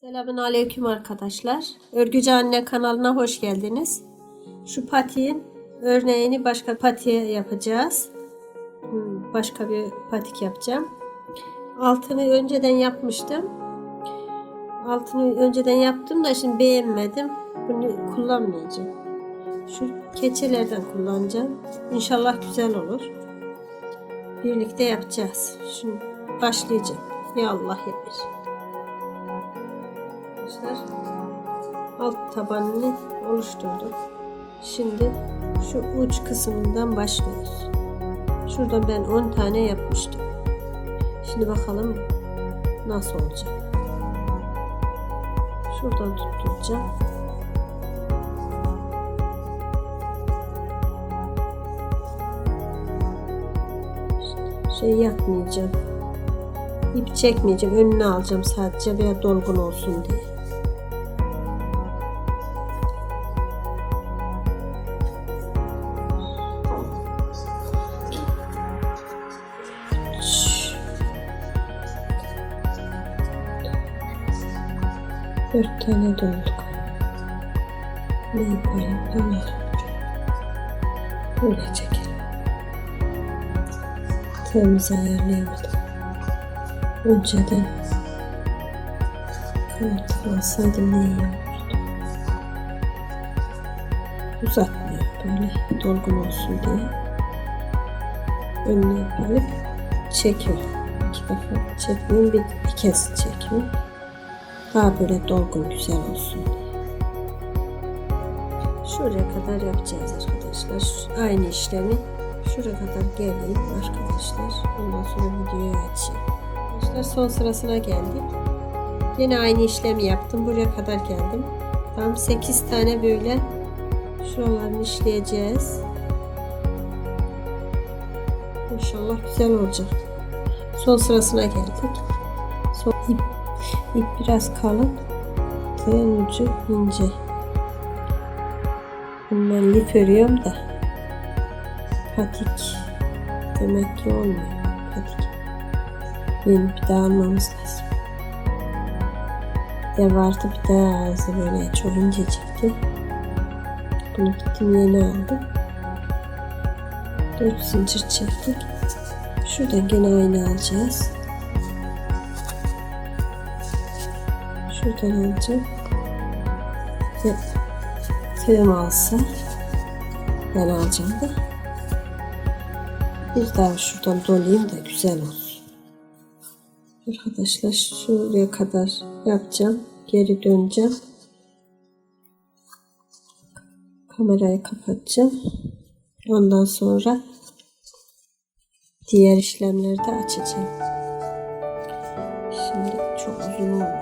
Selamun Aleyküm arkadaşlar. Örgücü Anne kanalına hoş geldiniz. Şu patiğin örneğini başka patiğe yapacağız. Hmm, Başka bir patik yapacağım. Altını önceden yapmıştım. Altını önceden yaptım da şimdi beğenmedim. Bunu kullanmayacağım. Şu keçelerden kullanacağım. İnşallah güzel olur. Birlikte yapacağız. Şimdi başlayacağım. Ya Allah ya bir arkadaşlar alt tabanını oluşturduk. Şimdi şu uç kısmından başlıyoruz. Şurada ben 10 tane yapmıştım. Şimdi bakalım nasıl olacak. Şuradan tutturacağım. Şey yapmayacağım. İp çekmeyeceğim. Önüne alacağım sadece biraz dolgun olsun diye. Dolduk. Yapayım? Böyle. Böyle çekelim. Tığımızı ayarlayamadım. Önceden kağıt alsaydım ne iyi olurdu. Uzatmıyor böyle dolgun olsun diye. Önüne alıp çekiyor. İki defa çekmiyorum bir, bir kez çekiyor. Daha böyle dolgun güzel olsun. Şuraya kadar yapacağız arkadaşlar. Aynı işlemi şuraya kadar geleyim arkadaşlar. Ondan sonra videoyu açayım. Arkadaşlar son sırasına geldik. Yine aynı işlemi yaptım. Buraya kadar geldim. Tam 8 tane böyle şuralarını işleyeceğiz. İnşallah güzel olacak. Son sırasına geldik. Son ip, ip biraz kalın. Tığın ucu ince. Ben lif örüyorum da patik demek ki olmuyor. Patik. Yeni daha almamız lazım. De vardı bir daha ağzı böyle çok incecikti. Bunu gittim yeni aldım. Dört zincir çektik. Şuradan gene aynı alacağız. Şuradan alacağım. Ve tığım alsa ben alacağım da. Bir daha şuradan dolayayım da güzel olsun. Arkadaşlar şuraya kadar yapacağım. Geri döneceğim. Kamerayı kapatacağım. Ondan sonra diğer işlemleri de açacağım. Şimdi çok uzun olmasın.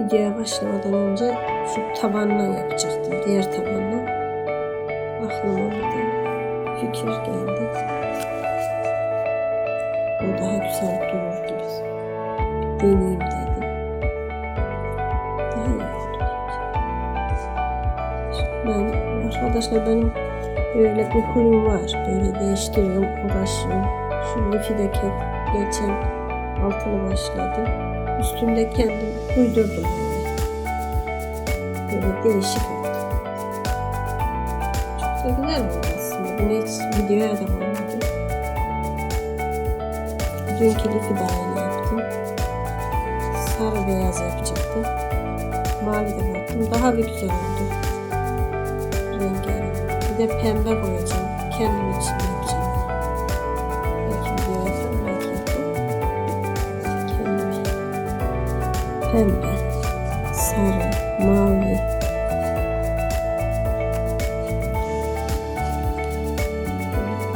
Videoya başlamadan önce şu tabanla yapacaktım. Diğer tabanla. Aklıma bir fikir geldi. O daha güzel durur gibi. Deneyeyim dedim. Daha iyi oldu. Ben arkadaşlar benim böyle bir huyum var. Böyle değiştiriyorum, uğraşıyorum. Şu lifi de ke- geçen altılı başladım. Üstünde kendim uydurdum böyle. Değişik oldu. Çok da güzel oldu aslında. Bunu hiç videoya da koymadım. Dünkü lifi de aynı yaptım. Sarı beyaz yapacaktım. Mavi de yaptım. Daha bir güzel oldu. Rengarenk. Bir de pembe koyacağım. Kendim için pembe, sarı, mavi.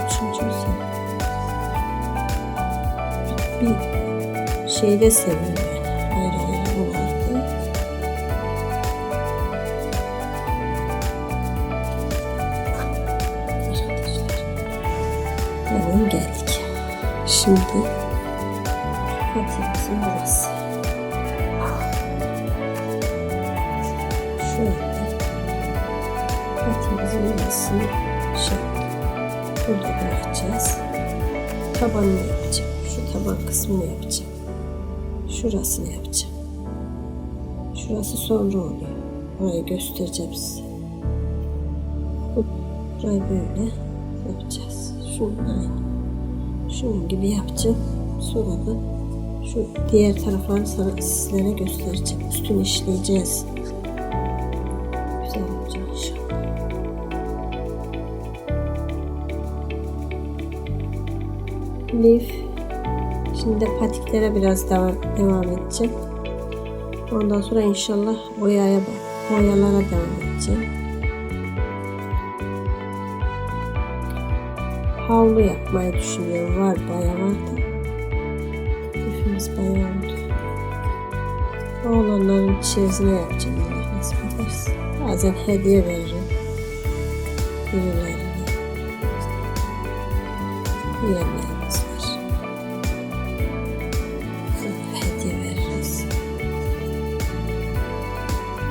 Üçüncü bir şeyde seviyorum. Hemen geldik. Şimdi patiğimizin burası. Burasını şey burada bırakacağız. Tabanını yapacağım. Şu taban kısmını yapacağım. Şurasını yapacağım. Şurası sonra oluyor. Orayı göstereceğim size. Bu- Burayı böyle yapacağız. Şunun aynı. Şunun gibi yapacağım. Sonra da şu diğer taraflarını sana, sizlere göstereceğim. Üstünü işleyeceğiz. Lif. Şimdi de patiklere biraz devam, devam edeceğim. Ondan sonra inşallah boyaya boyalara devam edeceğim. Havlu yapmayı düşünüyorum. Var bayağı var da. Lifimiz bayağı oldu. Oğlanların çeyizine yapacağım Allah nasip ederse. Bazen hediye veririm. Birilerine. Yemeğimiz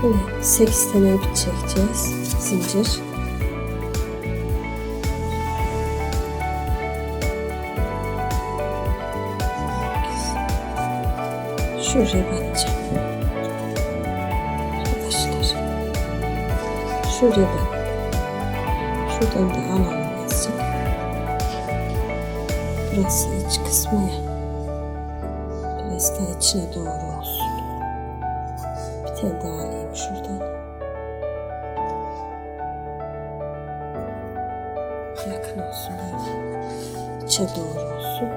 Yine 8 tane ip çekeceğiz. Zincir. Şuraya batacağım. Arkadaşlar. Şuraya bat. Şuradan da alalım azıcık. Burası iç kısmı ya. Biraz da içine doğru olsun. Alayım şuradan. Yakın olsun böyle. İçe doğru olsun.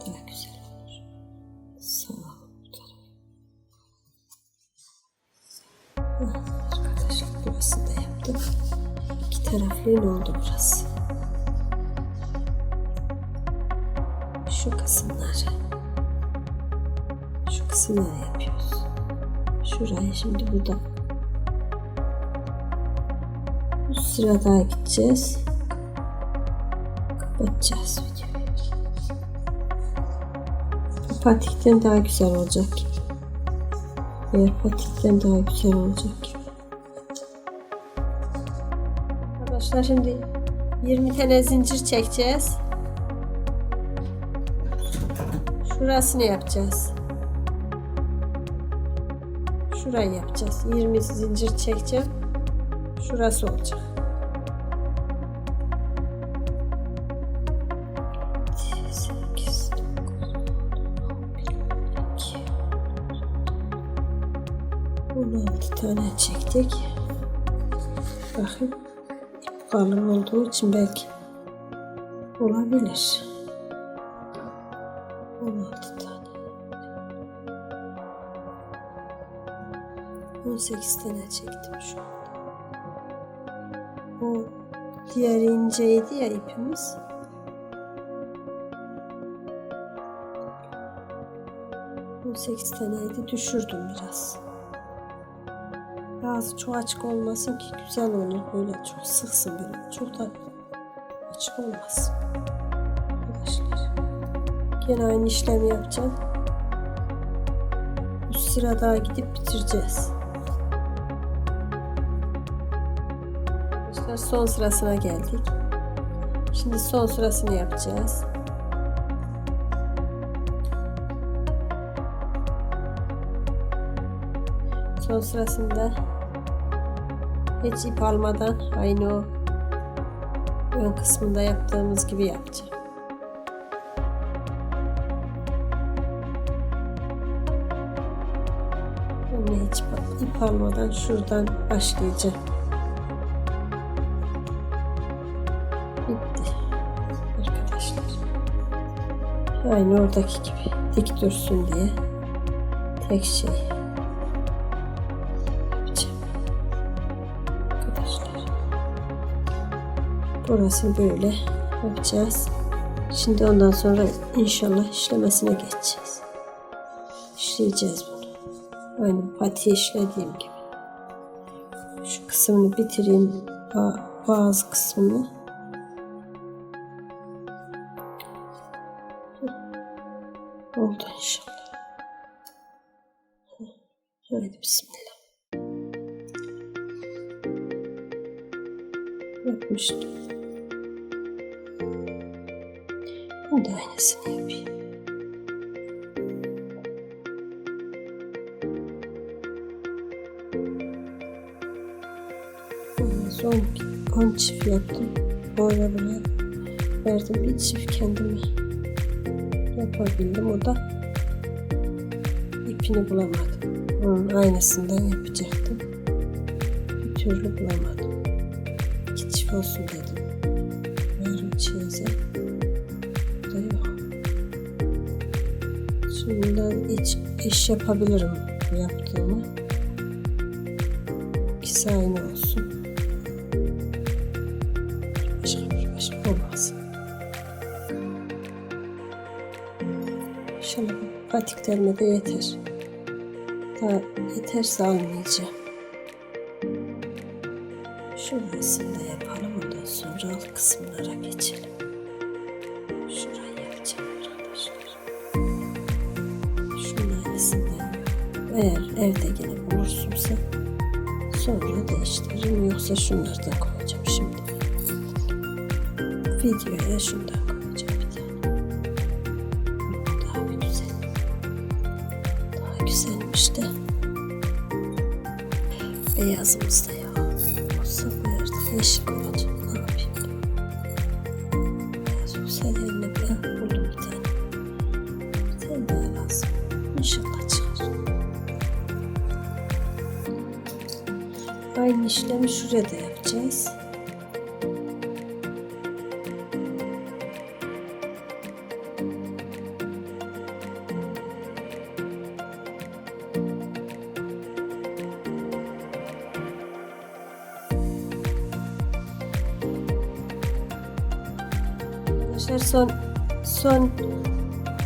Daha güzel olur. Sağ ol Arkadaşlar burası da yaptık. İki taraflı oldu burası. Şu kısımları. Şu kısımları yapıyoruz. Şurayı şimdi burada. Bu sırada gideceğiz. Kapatacağız videoyu. Patikten daha güzel olacak. Diğer patikten daha güzel olacak. Arkadaşlar şimdi 20 tane zincir çekeceğiz. Şurasını yapacağız. Şurayı yapacağız. 20 zincir çekeceğim. Şurası olacak. Altı tane çektik. Bakın ip kalın olduğu için belki olabilir. 18 tane çektim şu anda. O diğer inceydi ya ipimiz. On sekiz taneydi düşürdüm biraz. Bazı çok açık olmasın ki güzel olur böyle çok sıksın böyle çok da açık olmasın. Arkadaşlar. Gene aynı işlemi yapacağım. Bu sırada gidip bitireceğiz. Arkadaşlar son sırasına geldik. Şimdi son sırasını yapacağız. Son sırasında hiç ip almadan aynı o ön kısmında yaptığımız gibi yapacağım. Yine hiç ip almadan şuradan başlayacağım. Aynı oradaki gibi dik dursun diye tek şey yapacağım. Arkadaşlar. Burası böyle yapacağız. Şimdi ondan sonra inşallah işlemesine geçeceğiz. İşleyeceğiz bunu. Aynı pati işlediğim gibi. Şu kısmını bitireyim. ba- Bazı kısmını. Haydi bismillah. Yapmıştım. Bu da aynısını yapayım. Son 10 çift yaptım. Böyle böyle verdim. Bir çift kendimi yapabildim. O da ipini bulamadım. Onun aynısından yapacaktım. Bir türlü bulamadım. İki çift olsun dedim. Yarım çize. Bu da yok. Şundan iç iş yapabilirim yaptığımı. İkisi aynı olsun. Başka bir başka olmaz. İnşallah bu patiklerime de yeter. Daha yeterse almayacağım. Şurasını da yapalım ondan sonra alt kısımlara geçelim. Şurayı yapacağım arkadaşlar. Şunun aynısından eğer evde yine bulursumsa sonra değiştiririm yoksa şunları da koyacağım şimdi. Videoya şundan Beyazımız da ya. Olsa koyardık. Yeşil olacak. Ne yapayım? Beyaz olsa yerine ben buldum bir tane. Bir tane daha lazım. İnşallah çıkar. Aynı işlemi şuraya da yapacağız. Arkadaşlar son son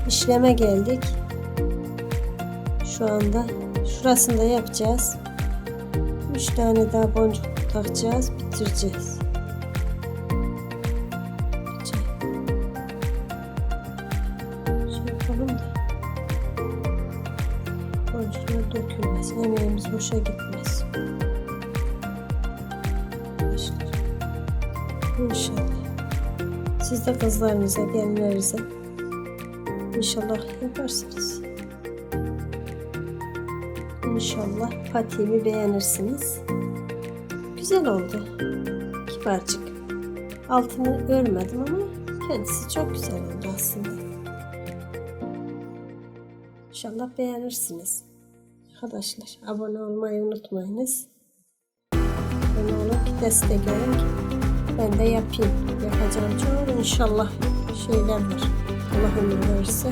işleme geldik. Şu anda şurasını da yapacağız. Üç tane daha boncuk takacağız, bitireceğiz. Boncuklar dökülmesin, emeğimiz boşa gitmez. İnşallah. Siz de kızlarınıza, gelinlerinize inşallah yaparsınız. İnşallah patiğimi beğenirsiniz. Güzel oldu. Kibarcık. Altını örmedim ama kendisi çok güzel oldu aslında. İnşallah beğenirsiniz. Arkadaşlar abone olmayı unutmayınız. Abone olup destek olun ben de yapayım. Yapacağım çok inşallah şeyler var. Allah ömür verirse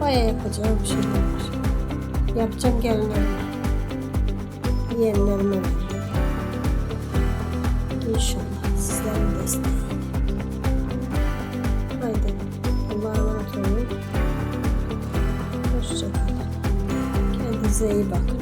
baya yapacağım şeyler var. Yapacağım gelinlerime. Yeğenlerime veririm. İnşallah sizlerin desteği. Haydi Allah'a emanet olun. Hoşçakalın. Kendinize iyi bakın.